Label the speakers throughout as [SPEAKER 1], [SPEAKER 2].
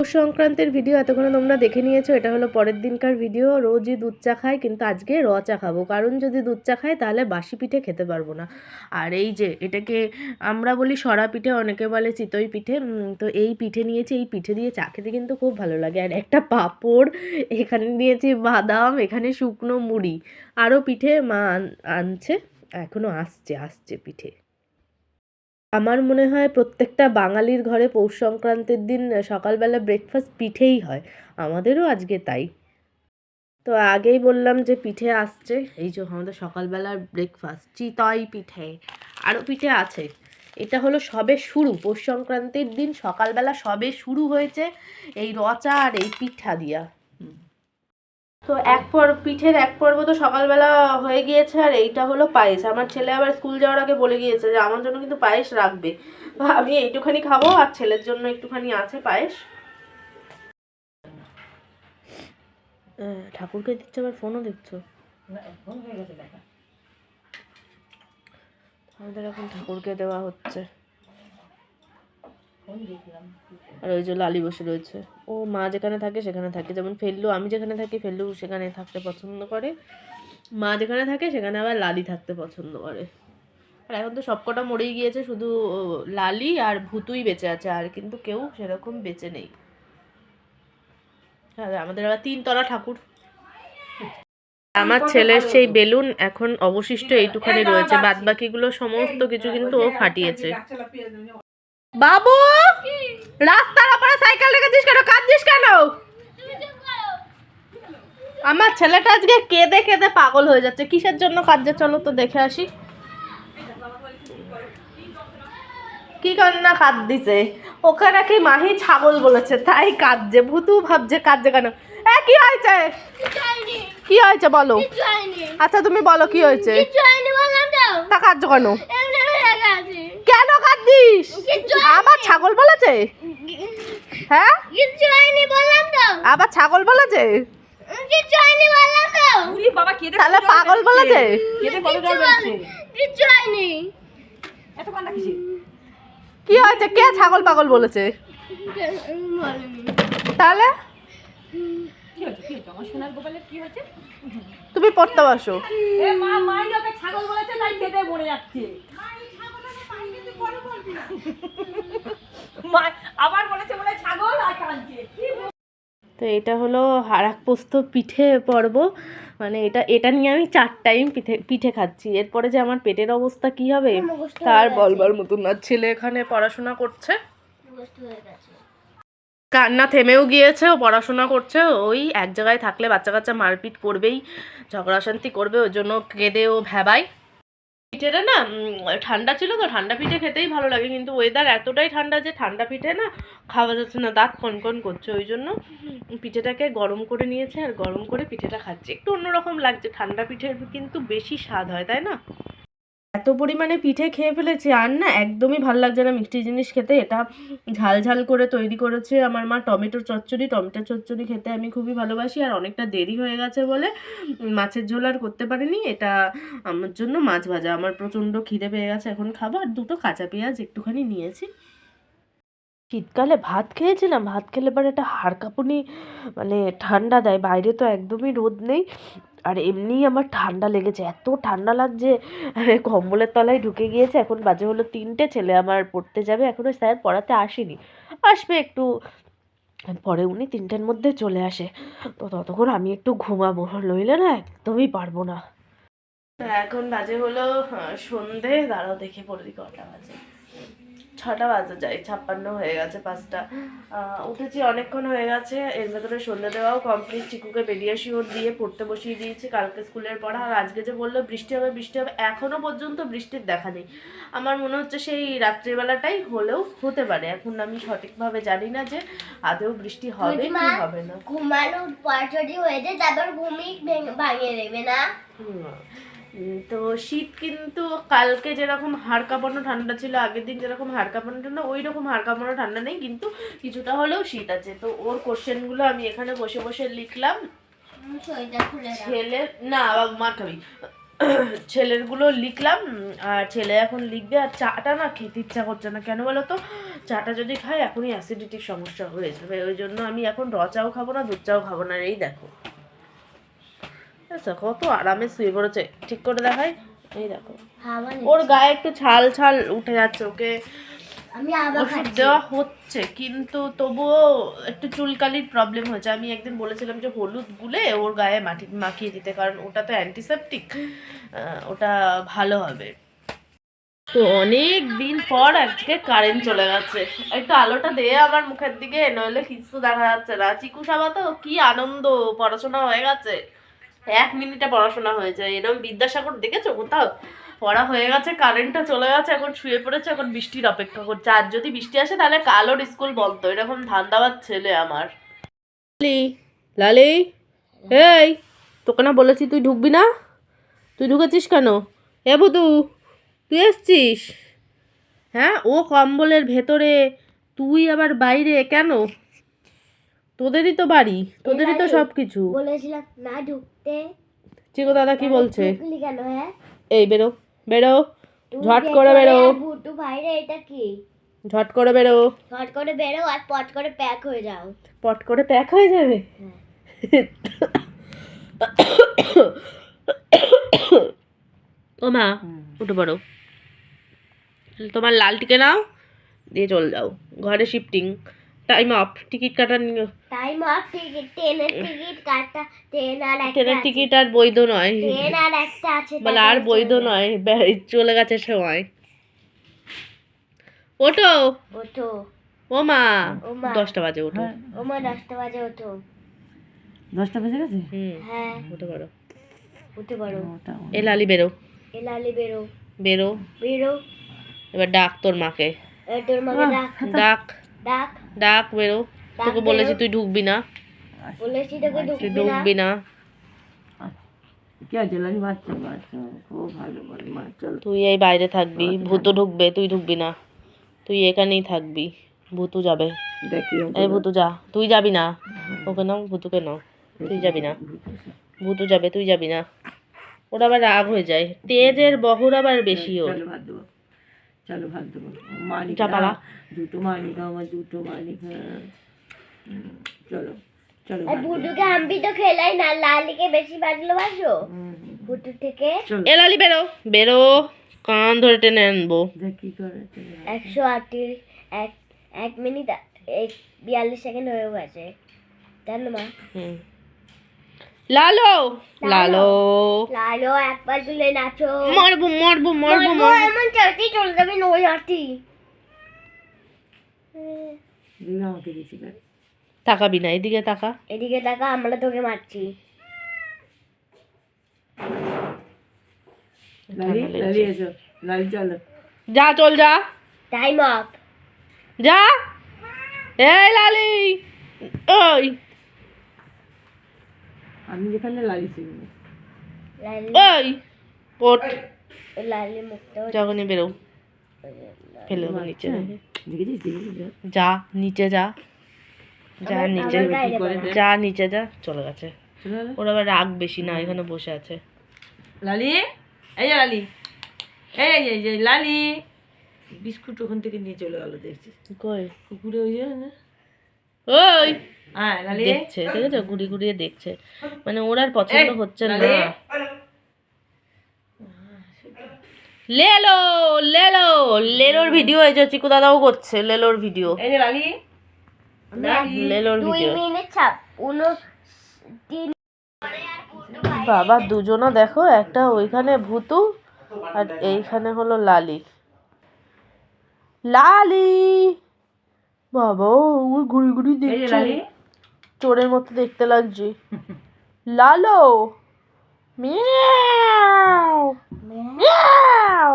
[SPEAKER 1] পৌষ সংক্রান্তির ভিডিও এতক্ষণে তোমরা দেখে নিয়েছো, এটা হলো পরের দিনকার ভিডিও। রোজই দুধ চা খাই, কিন্তু আজকে র চা খাব। কারণ যদি দুধ চা খাই, তাহলে বাসি পিঠে খেতে পারব না। আর এই যে, এটাকে আমরা বলি সরা পিঠে, অনেকে বলে চিতই পিঠে। তো এই পিঠে নিয়েছি, এই পিঠে দিয়ে চা খেতে কিন্তু খুব ভালো লাগে। আর একটা পাঁপড়, এখানে নিয়েছি বাদাম, এখানে শুকনো মুড়ি। আরও পিঠে মা আনছে এখনও আসছে আসছে পিঠে। আমার মনে হয় প্রত্যেকটা বাঙালির ঘরে পৌষ সংক্রান্তির দিন সকালবেলা ব্রেকফাস্ট পিঠেই হয়। আমাদেরও আজকে তাই। তো আগেই বললাম যে পিঠে আসছে। এই যে আমাদের সকালবেলার ব্রেকফাস্ট চিতই পিঠে, আরও পিঠে আছে। এটা হলো সবে শুরু। পৌষ সংক্রান্তির দিন সকালবেলা সবে শুরু হয়েছে এই রচা আর এই পিঠা দিয়া। তো এক পর্ব পিঠের এক পর্ব তো সকালবেলা হয়ে গিয়েছে আর এইটা হলো পায়েস। আমার ছেলে আবার স্কুল যাওয়ার আগে বলে গিয়েছে যে আমার জন্য কিন্তু পায়েস রাখবে। তো আমি এইটুখানি খাব আর ছেলের জন্য একটুখানি আছে পায়েস। ঠাকুরকে দিচ্ছে আবার ফোনও দেখছ? আমাদের এখন ঠাকুরকে দেওয়া হচ্ছে। আর ওই যে লালি বসে রয়েছে। ও মা যেখানে থাকে সেখানে থাকে। যেমন ফেললু আমি যেখানে থাকি ফেললু সেখানে থাকতে পছন্দ করে। মা যেখানে থাকে সেখানে আবার লালি থাকতে পছন্দ করে। আর এখন তো সবকটা মরেই গিয়েছে শুধু লালি আর ভুতুই বেঁচে আছে আর কিন্তু কেউ সেরকম বেঁচে নেই। আমাদের আবার তিনতলা ঠাকুর। আমার ছেলের সেই বেলুন এখন অবশিষ্ট এইটুখানি রয়েছে। বাদ বাকিগুলো সমস্ত কিছু কিন্তু ও ফাটিয়েছে। বাবু! রাস্তার ওপরে সাইকেল রেখেছিস কেন? কাঁদছিস কেন? আমার ছেলেটা আজকে কেঁদে কেঁদে পাগল হয়ে যাচ্ছে। কিসের জন্য কাঁদছে চলো তো দেখে আসি। কি কান্না কাঁদ দিছে ওকে নাকি মাহি ছাগল বলেছে তাই কাঁদছে। ভুতু ভাবছে কাঁদছে কেন? এ কি হয়েছে? কি হয়েছে বলো? আচ্ছা তুমি বলো কি হয়েছে? তা। কাঁদছো কেন? কেন কাঁদছিস? আবার ছাগল বলেছে? হ্যাঁ? আবার ছাগল বলেছে?
[SPEAKER 2] বাবা কেঁদে
[SPEAKER 1] তাহলে পাগল বলেছে?
[SPEAKER 2] কেঁদে কত জল বেরোচ্ছে? এত কান্না কিসে
[SPEAKER 1] কি হয়েছে? কে ছাগল পাগল বলেছে? তাহলে?
[SPEAKER 2] কি হয়েছে? কি হয়েছে? আমার সোনার গোপালের কি হয়েছে?
[SPEAKER 1] তুমি পড়তে বসো।
[SPEAKER 2] মা মাই ছাগল বলেছে তাই কেঁদে মরে যাচ্ছে। আবার বলেছে বলে ছাগল আর কাঁদছে।
[SPEAKER 1] তো এটা হলো হারাক পোস্ত পিঠে পর্ব। মানে এটা এটা নিয়ে আমি চার টাইম পিঠে পিঠে খাচ্ছি। এরপরে যে আমার পেটের অবস্থা কি হবে তার বলবার মতন না ছেলে এখানে পড়াশোনা করছে। কান্না থেমেও গিয়েছে ও পড়াশোনা করছে। ওই এক জায়গায় থাকলে বাচ্চা কাচ্চা মারপিট করবেই ঝগড়া শান্তি করবে ওই জন্য কেঁদে ও ভেবাই পিঠেটা না ঠান্ডা ছিল তো ঠান্ডা পিঠে খেতেই ভালো লাগে। কিন্তু ওয়েদার এতটাই ঠান্ডা যে ঠান্ডা পিঠে না খাওয়া যাচ্ছে না দাঁত কনকন করছে। ওই জন্য পিঠেটাকে গরম করে নিয়েছে আর গরম করে পিঠেটা খাচ্ছে। একটু অন্যরকম লাগছে। ঠান্ডা পিঠে কিন্তু বেশি স্বাদ হয় তাই না? এত পরিমাণে পিঠে খেয়ে ফেলেছি, আর না একদমই ভালো লাগছে না মিষ্টি জিনিস খেতে। এটা ঝাল ঝাল করে তৈরি করেছে আমার মা টমেটো চচ্চড়ি। টমেটো চচ্চড়ি খেতে আমি খুবই ভালোবাসি, আর অনেকটা দেরি হয়ে গেছে বলে মাছের ঝোল আর করতে পারিনি। এটা আমার জন্য মাছ ভাজা। আমার প্রচণ্ড খিদে পেয়ে গেছে, এখন খাব। আর দুটো কাঁচা পেঁয়াজ একটুখানি নিয়েছি। শীতকালে ভাত খেয়েছিলাম। ভাত খেলে পরে একটা হাড় কাঁপুনি মানে ঠান্ডা দেয়। বাইরে তো একদমই রোদ নেই। আর এমনিই আমার ঠান্ডা লেগেছে, এত ঠান্ডা লাগছে। কম্বলের তলায় ঢুকে গিয়েছে, এখন বাজে হলো তিনটে, ছেলে আমার পড়তে যাবে এখনও স্যার পড়াতে আসেনি। আসবে একটু। পরে উনি তিনটের মধ্যে চলে আসে। তো ততক্ষণ আমি একটু ঘুমাবো, নইলে না একদমই পারব না। এখন বাজে হলো সন্ধে, দাঁড়াও দেখে পড়লি কটা বাজে। ছটা বাজে যায় ছাপ্পান্ন হয়ে গেছে পাঁচটা। উঠেছি অনেকক্ষণ হয়ে গেছে এর ভেতরে সন্ধ্যে দেওয়াও কমপ্লিট চিকুকে পেডিয়াশিওর দিয়ে পড়তে বসিয়ে দিয়েছি কালকে স্কুলের পড়া। আর আজকে যে বলল বৃষ্টি হবে বৃষ্টি হবে এখনও পর্যন্ত বৃষ্টির দেখা নেই। আমার মনে হচ্ছে সেই রাত্রিবেলাটাই হলেও হতে পারে। এখন আমি সঠিকভাবে জানি না যে আদৌ বৃষ্টি হবে কি হবে না।
[SPEAKER 3] ঘুমানোর পর যদি হয়ে যায় তারপর ভেঙে- ভাঙিয়ে দেবে না।
[SPEAKER 1] তো শীত কিন্তু কালকে যেরকম হাড় কাঁপানো ঠান্ডা ছিল আগের দিন যেরকম হাড় কাঁপানো ঠান্ডা ওই রকম হাড় কাঁপানো ঠান্ডা নেই কিন্তু কিছুটা হলেও শীত আছে। তো ওর কোশ্চেনগুলো আমি এখানে বসে বসে লিখলাম। ছেলে না খাবি। ছেলেরগুলো লিখলাম আর ছেলে এখন লিখবে আর চাটা না খেতে ইচ্ছা করছে না। কেন বলো তো চাটা যদি খাই এখনই অ্যাসিডিটির সমস্যা হয়ে যাবে। ওই জন্য আমি এখন র চাও খাব না দুধ চাও খাব না এই দেখো। আচ্ছা কত আরামে শুয়ে পড়েছে। ঠিক করে দেখাই। এই দেখো। ওর গায়ে একটু ছাল ছাল উঠে যাচ্ছে ওকে। ওষুধ দেওয়া হচ্ছে কিন্তু তবুও একটু চুলকালির প্রবলেম হয়েছে। আমি একদিন বলেছিলাম যে হলুদ গুলে ওর গায়ে মাটি মাখিয়ে দিতে কারণ ওটা তো অ্যান্টিসেপটিক ওটা ভালো হবে। তো অনেক দিন পর আজকে কারেন্ট চলে গেছে। একটু আলোটা দে আমার মুখের দিকে নইলে কিছু দেখা যাচ্ছে না। চিকু সাবা তো কি আনন্দ পড়াশোনা হয়ে গেছে। এক মিনিটে পড়াশোনা হয়ে যায়। এরকম বিদ্যাসাগর দেখেছ কোথাও? পড়া হয়ে গেছে কারেন্টটা চলে গেছে, এখন শুয়ে পড়েছে, এখন বৃষ্টির অপেক্ষা করছে। আর যদি বৃষ্টি আসে, তাহলে কালোর স্কুল বলতো এরকম ধান্দাবাদ ছেলে আমার। লালি লালি, এই, তোকে না বলেছি তুই ঢুকবি না? তুই ঢুকেছিস কেন? এ বুধু তুই এসছিস? হ্যাঁ ও কম্বলের ভেতরে, তুই আবার বাইরে, কেন? তোদেরই তো বাড়ি তোদেরই তো সব কিছু
[SPEAKER 3] বলেছিলাম না ঢুকতে।
[SPEAKER 1] চিকো দাদা কি বলছে?
[SPEAKER 3] কেন হ্যাঁ?
[SPEAKER 1] এই বেরো বেরো ঝট করে বেরো।
[SPEAKER 3] ভুটু ভাইরে এটা কি?
[SPEAKER 1] ঝট করে বেরো।
[SPEAKER 3] হট করে বেরো আর পট করে প্যাক হয়ে যাও।
[SPEAKER 1] পট করে প্যাক হয়ে যাবে? ও মা উঠে পড়ো। তোমার লাল টিকে নাও দিয়ে চলে যাও। ঘরে শিফটিং টাইম আপ টিকিট কাটা
[SPEAKER 3] টাইম আপ টিকিট ট্রেনের টিকিট কাটা ট্রেন আর একটা
[SPEAKER 1] ট্রেনের টিকিট আর বৈধ নয়।
[SPEAKER 3] ট্রেন আর একটা আছে
[SPEAKER 1] বলে আর বৈধ নয়। চলে গেছে সময়। ওঠো।
[SPEAKER 3] ওঠো।
[SPEAKER 1] ও মা
[SPEAKER 3] ও মা।
[SPEAKER 1] দশটা বাজে ওঠো।
[SPEAKER 3] ও মা দশটা বাজে ওঠো।
[SPEAKER 2] দশটা বেজে গেছে?
[SPEAKER 1] হুম।
[SPEAKER 3] হ্যাঁ।
[SPEAKER 1] উঠে পারো
[SPEAKER 3] উঠে পারো
[SPEAKER 1] এ লালি বেরো।
[SPEAKER 3] এ লালি বেরো।
[SPEAKER 1] বেরো।
[SPEAKER 3] বেরো।
[SPEAKER 1] এবার ডাক তোর মাকে।
[SPEAKER 3] এ তোর মাকে ডাক।
[SPEAKER 1] ডাক।
[SPEAKER 3] ডাক।
[SPEAKER 1] ডাক বেরো। তোকে বলেছি তুই ঢুকবি না।
[SPEAKER 3] বলেছি তোকে
[SPEAKER 1] তুই
[SPEAKER 3] ঢুকবি না।
[SPEAKER 2] চল।
[SPEAKER 1] তুই এই বাইরে থাকবি। ভূতু ঢুকবে তুই ঢুকবি না। তুই এখানেই থাকবি। ভূতু যাবে। এই ভূতু যা। তুই যাবি না। ওকে নাও ভূতুকে নাও। তুই যাবি না। ভূতু যাবে। তুই যাবি না। ওরা আবার রাগ হয়ে যায়। তেজের বহর আবার বেশি ওর।
[SPEAKER 2] চলো ভাত দেবো মালিক দুটো মালিক আমার দুটো মালিক হ্যাঁ। চলো চলো
[SPEAKER 3] আর
[SPEAKER 2] ভাত দেবো।
[SPEAKER 3] বুটুকে আমি তো খেলাই না লালিকে বেশি ভালোবাসো বুটু থেকে?
[SPEAKER 1] এ লালি বেরো বেরো কান ধরে টেনে আনব।
[SPEAKER 2] কি করে
[SPEAKER 3] একশো আটত্রিশ এক এক মিনিট এক বিয়াল্লিশ সেকেন্ড হয়ে গেছে। জানো মা?
[SPEAKER 1] হুম। লালো। লালো।
[SPEAKER 3] লালো। একবার তুলে নাচো।
[SPEAKER 1] মারবো মারবো মারবো
[SPEAKER 3] বলব এমন চাটি চলে যাবে নই আটি
[SPEAKER 1] তাকাবি না এদিকে তাকা।
[SPEAKER 3] এদিকে টাকা আমরা তোকে মারছি।
[SPEAKER 1] যা চল যা।
[SPEAKER 3] টাইম অফ
[SPEAKER 1] যা। এই লালি। ওই।
[SPEAKER 2] আমি যেখানে লালি শিখব
[SPEAKER 3] লালি
[SPEAKER 1] ওই
[SPEAKER 3] লালি মুখটা
[SPEAKER 1] যখনই বেরো ফেলে দেবো নিচে। যা নিচে যা। যা নিচে। যা নিচে যা চলে গেছে। ওর আবার রাগ বেশি না এখানে বসে আছে।
[SPEAKER 2] লালি? এই লালি। এই এই যে লালি। বিস্কুট ওখান থেকে নিয়ে চলে গেল দেখছি
[SPEAKER 1] কই?
[SPEAKER 2] কুকুরে ওই যে না?
[SPEAKER 1] ওই!
[SPEAKER 2] হ্যাঁ
[SPEAKER 1] দেখছে দেখেছ ঘুরি ঘুরিয়ে দেখছে। মানে ওর আর পছন্দ হচ্ছে না।
[SPEAKER 2] লালি
[SPEAKER 1] লেলো লেলো লেলোর ভিডিও এই যে চিকু দাদাও করছে লেলোর ভিডিও।
[SPEAKER 2] এই যে লালি
[SPEAKER 1] লেলোর ভিডিও। বাবা দুজনা দেখো একটা ওইখানে ভূতু আর এইখানে হলো লালি। লালি! বাবা ও ঘুরি ঘুরি দেখছে।
[SPEAKER 2] লালি।
[SPEAKER 1] চোরের মতো দেখতে লাগছে। লালো! মিয়াও! মিয়াও!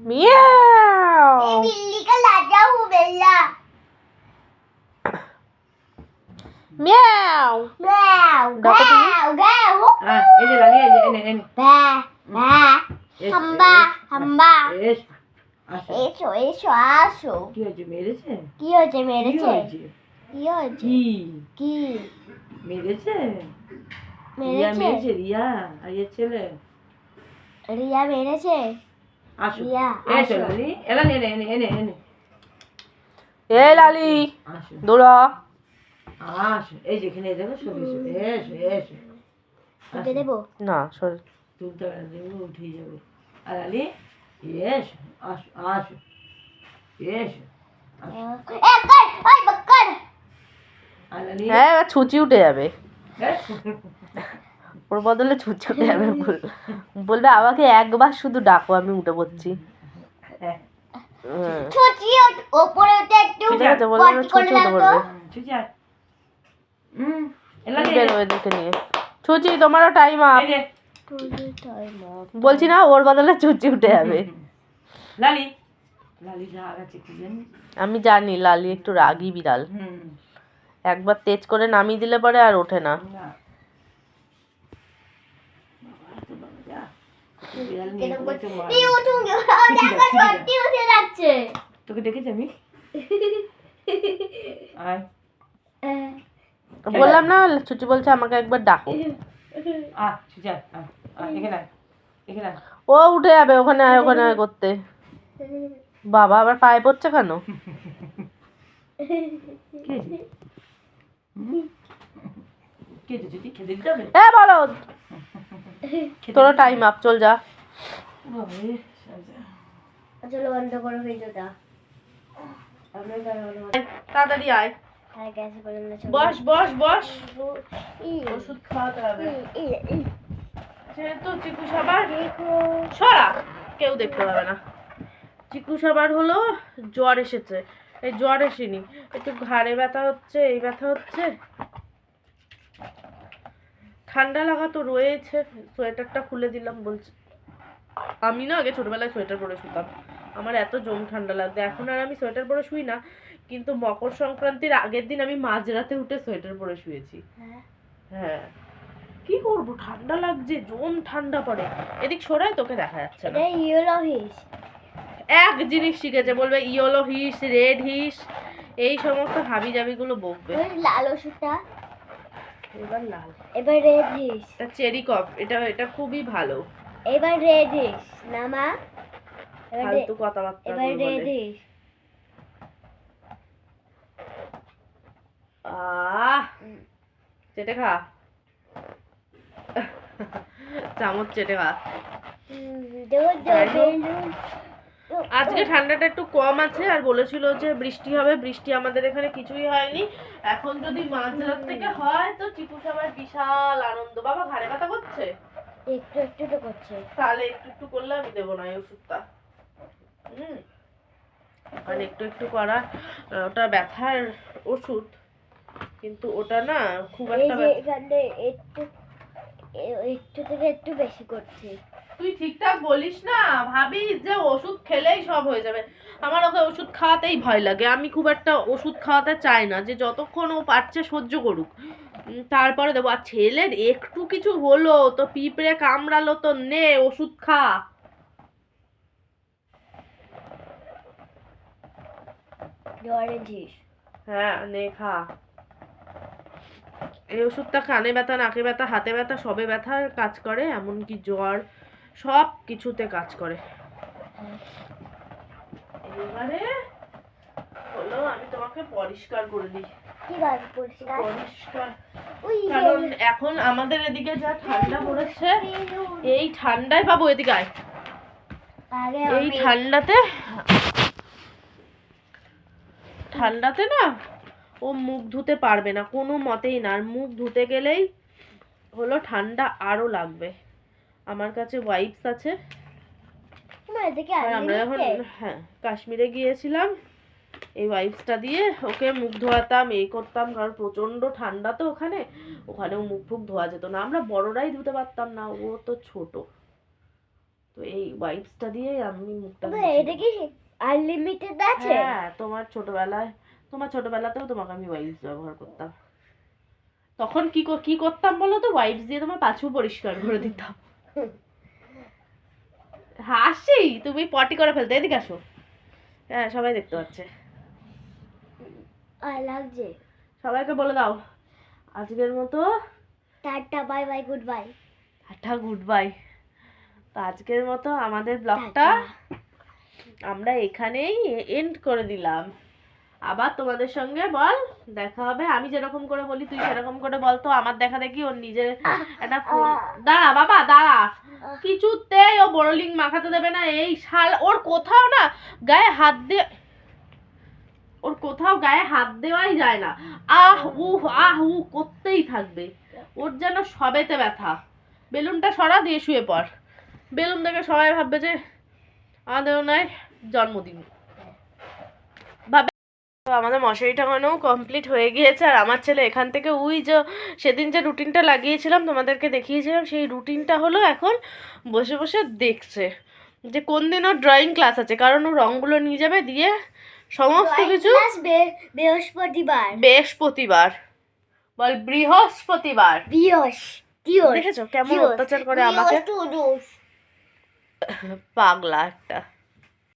[SPEAKER 1] মিয়াও! মিয়াও!
[SPEAKER 3] হাম্বা হাম্বা
[SPEAKER 2] এসো
[SPEAKER 3] এসো আসো।
[SPEAKER 2] কি হয়েছে? মেরেছে?
[SPEAKER 3] কি হয়েছে মেরেছে? কি হয়েছে
[SPEAKER 2] কি?
[SPEAKER 3] কি?
[SPEAKER 2] মেরেছে? রিয়া
[SPEAKER 3] মেরেছে?
[SPEAKER 2] রিয়া আর এর ছেলে?
[SPEAKER 3] রিয়া মেরেছে?
[SPEAKER 2] আসো।
[SPEAKER 3] রিয়া,
[SPEAKER 2] এসো লালি। এলা
[SPEAKER 1] এ লালি
[SPEAKER 2] আসো।
[SPEAKER 1] দৌড়া।
[SPEAKER 2] আসো। এই যেখানে দেখো সব এসো। এসো এসো।
[SPEAKER 3] তুলতে দেবো?
[SPEAKER 1] না সর।
[SPEAKER 2] তুলতে দেখবে উঠে যাবে। আর আলি এসো আসো আসো। এসো
[SPEAKER 3] এ কর ওই
[SPEAKER 1] হ্যাঁ এবার ছুচি উঠে যাবে।
[SPEAKER 2] হ্যাঁ?
[SPEAKER 1] ওর বদলে ছুচি উঠে যাবে বল- বলবে আমাকে একবার শুধু ডাকো আমি উঠে পড়ছি।
[SPEAKER 2] হ্যাঁ।
[SPEAKER 3] ওপরে একটু।
[SPEAKER 1] ঠিক আছে ছুচি উঠে পড়বে। বেরো নিয়ে। ছুচি তোমারও টাইম আপ। বলছি না ওর বদলে ছুচি উঠে যাবে।
[SPEAKER 2] লালি। লালি রাগ আছে কি জানি।
[SPEAKER 1] আমি জানি লালি একটু রাগী বিড়াল।
[SPEAKER 2] হুম।
[SPEAKER 1] একবার তেজ করে নামিয়ে দিলে পরে আর ওঠে না।
[SPEAKER 2] ছুটি ছুটি তোকে ডেকেছি আমি।
[SPEAKER 1] বললাম না ছুচি বলছে আমাকে একবার ডাকো।
[SPEAKER 2] ছুটি।
[SPEAKER 1] ও উঠে যাবে ওখানে আয় ওখানে আয় করতে। বাবা আবার পায়ে পড়ছে কেন? এ বলো। টাইম আপ চল যা।
[SPEAKER 3] চলো বন্ধ করো ভিডিওটা
[SPEAKER 1] তাড়াতাড়ি আয়। বস বস বস। ওষুধ খাওয়াতে হবে।
[SPEAKER 3] ই
[SPEAKER 1] চিকু সাবার। সরা। কেউ দেখতে পাবে না। চিকু সাবার হলো জ্বর এসেছে। এই জ্বর এসেনি একটু ঘাড়ে ব্যথা হচ্ছে এই ব্যথা হচ্ছে। ঠান্ডা লাগা তো রয়েছে সোয়েটারটা খুলে দিলাম বলছে। আমি না আগে ছোটবেলায় সোয়েটার পরে শুতাম। আমার এত জম ঠান্ডা লাগতো। এখন আর আমি সোয়েটার পরে শুই না কিন্তু মকর সংক্রান্তির আগের দিন আমি মাঝরাতে উঠে সোয়েটার পরে শুয়েছি।
[SPEAKER 3] হ্যাঁ।
[SPEAKER 1] হ্যাঁ। কি করব? ঠান্ডা লাগছে জম ঠান্ডা পড়ে। এদিক সরাই তোকে দেখা যাচ্ছে না। এক জিনিস শিখেছে বলবে ইয়েলো হিস রেড হিস এই সমস্ত হাবি জাবিগুলো বকবে
[SPEAKER 3] লাল ওষুধটা।
[SPEAKER 1] এবার লাল।
[SPEAKER 3] এবার রেড হিস।
[SPEAKER 1] এটা চেরি কফ এটা এটা খুবই ভালো।
[SPEAKER 3] এবার রেড হিস। না মা?
[SPEAKER 1] ফালতু কথাবার্তা
[SPEAKER 3] এবার রেড হিস।
[SPEAKER 1] আহ! চেটে খা। চামচ চেটে খা। আজকে ঠান্ডাটা একটু কম আছে আর বলেছিল যে বৃষ্টি হবে বৃষ্টি আমাদের এখানে কিছুই হয়নি। এখন যদি মাঝরাত থেকে হয় তো চিকু সবার বিশাল আনন্দ। বাবা ঘাড়ে ব্যথা করছে?
[SPEAKER 3] একটু একটু তো করছে।
[SPEAKER 1] তাহলে একটু একটু করলে আমি দেবো না এই ওষুধটা। হুম। আর একটু একটু করা ওটা ব্যথার ওষুধ কিন্তু ওটা না খুব একটু
[SPEAKER 3] একটু থেকে একটু বেশি করছে।
[SPEAKER 1] তুই ঠিকঠাক বলিস না। ভাবিস যে ওষুধ খেলেই সব হয়ে যাবে। আমার ওকে ওষুধ খাওয়াতেই ভয় লাগে। আমি খুব একটা ওষুধ খাওয়াতে চাই না যে যতক্ষণ ও পারছে সহ্য করুক। তারপরে দেবো আর ছেলের একটু কিছু হলো তো পিঁপড়ে কামড়ালো তো নে ওষুধ খা। হ্যাঁ নে খা। এই ওষুধটা কানে ব্যথা নাকে ব্যথা হাতে ব্যথা সবে ব্যথার কাজ করে এমনকি জ্বর সব কিছুতে কাজ করে। এবারে হলো আমি তোমাকে পরিষ্কার করে দিই।
[SPEAKER 3] পরিষ্কার?
[SPEAKER 1] কারণ এখন আমাদের এদিকে যা ঠান্ডা পড়েছে এই ঠান্ডায় পাবো এদিকে আয়। এই ঠান্ডাতে ঠান্ডাতে না ও মুখ ধুতে পারবে না কোনো মতেই না। আর মুখ ধুতে গেলেই হলো ঠান্ডা আরও লাগবে। আমার কাছে ওয়াইপস আছে। আমরা যখন হ্যাঁ কাশ্মীরে গিয়েছিলাম। এই ওয়াইপসটা দিয়ে ওকে মুখ ধোয়াতাম এই করতাম কারণ প্রচণ্ড ঠান্ডা তো ওখানে। ওখানেও মুখ ফুক ধোয়া যেত না। আমরা বড়রাই ধুতে পারতাম না ও তো ছোট। তো এই ওয়াইপসটা দিয়ে আমি মুখটা
[SPEAKER 3] এটা কি আনলিমিটেড আছে?
[SPEAKER 1] হ্যাঁ তোমার ছোটবেলায় তোমার ছোটবেলাতেও তোমাকে আমি ওয়াইপস ব্যবহার করতাম। তখন কি কি করতাম বলো তো? ওয়াইপস দিয়ে তোমার পাছু পরিষ্কার করে দিতাম। হাসি? তুমি পটি করে ফেলতে এদিকে আসো। হ্যাঁ সবাই দেখতে পাচ্ছে।
[SPEAKER 3] লাগছে।
[SPEAKER 1] সবাইকে বলে দাও আজকের মতো
[SPEAKER 3] tata bye bye good bye
[SPEAKER 1] tata good bye তো আজকের মতো আমাদের ব্লগটা আমরা এখানেই এন্ড করে দিলাম। আবার তোমাদের সঙ্গে বল, দেখা হবে। আমি যেরকম করে বলি, তুই সেরকম করে বল তো, আমার দেখা দেখি, ওর নিজের একটা দাঁড়া বাবা, দাঁড়া। কিছুতেই ও বড়লিং মাখাতে দেবে না। এই শাল, ওর কোথাও না গায়ে হাত দিয়ে ওর কোথাও গায়ে হাত দেওয়াই যায় না। আহ, উহ, আহ উ করতেই থাকবে। ওর যেন সবেতে ব্যথা। বেলুনটা সরা, দিয়ে শুয়ে পড়। বেলুন দেখে সবাই ভাববে যে আমাদেরও নয় জন্মদিন। তো আমাদের মশারি টাঙানোও কমপ্লিট হয়ে গিয়েছে। আর আমার ছেলে এখান থেকে উই যে সেদিন যে রুটিনটা লাগিয়েছিলাম তোমাদেরকে দেখিয়েছিলাম সেই রুটিনটা হলো এখন বসে বসে দেখছে যে কোন দিন ওর ড্রয়িং ক্লাস আছে। কারণ ও রঙগুলো নিয়ে যাবে দিয়ে সমস্ত কিছু
[SPEAKER 3] বৃহস্পতিবার।
[SPEAKER 1] বৃহস্পতিবার। বল বৃহস্পতিবার। দেখেছ কেমন অত্যাচার করে আমাকে? পাগলা একটা।